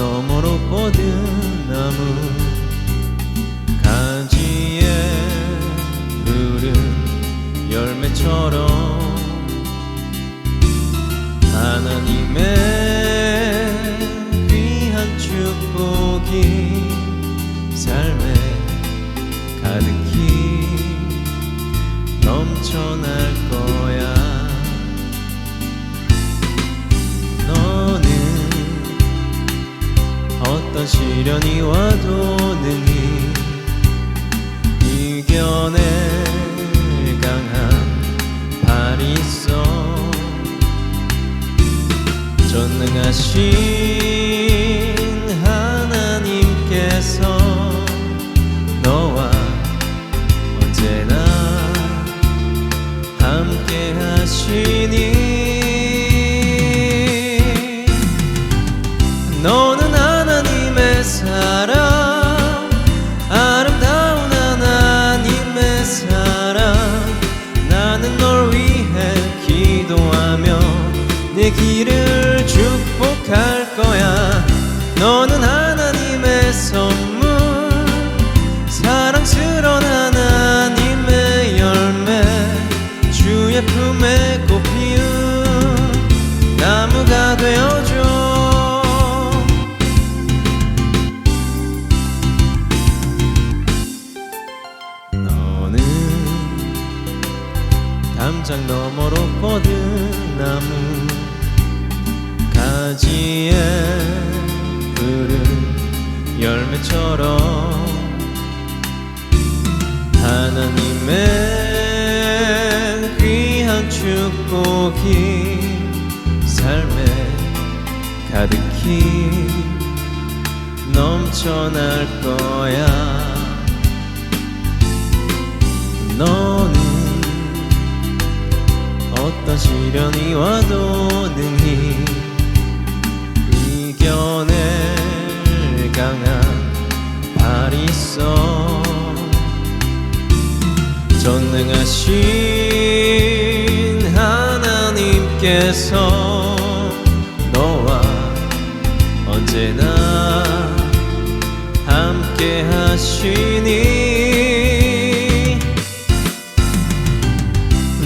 너머로 뻗은 나무. 가지에 흐른 열매처럼 하나님의 귀한 축복이 삶에 가득히 넘쳐날 거야. 어떤 시련이 와도 능히 이겨낼 강한 발이 있어 전능하신 내 길을 축복할 거야. 너는 하나님의 선물 사랑스러운 하나님의 열매 주의 품에 꽃 피운 나무가 되어줘. 너는 담장 너머로 뻗은 나무 가지에 푸른 열매처럼 하나님의 귀한 축복이 삶에 가득히 넘쳐날 거야. 너는 어떤 시련이 와도 능 하나님께서 너와 언제나 함께 하시니.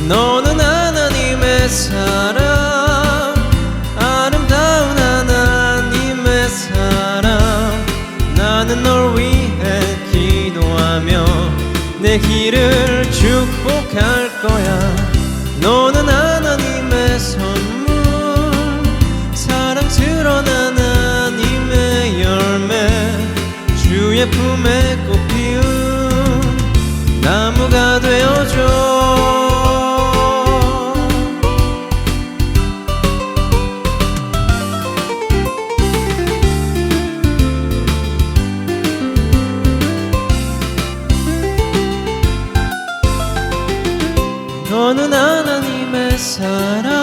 너는 하나님의 사랑 아름다운 하나님의 사랑. 나는 널 위해 기도하며 내 길을 축복할 거야. 너는 주의 품에 꽃 피운 나무가 되어줘. 너는 하나님의 사랑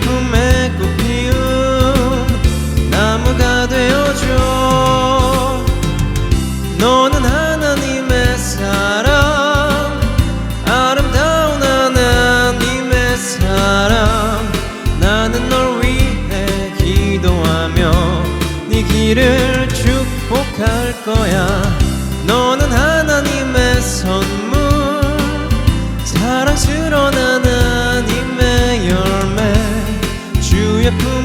주 사랑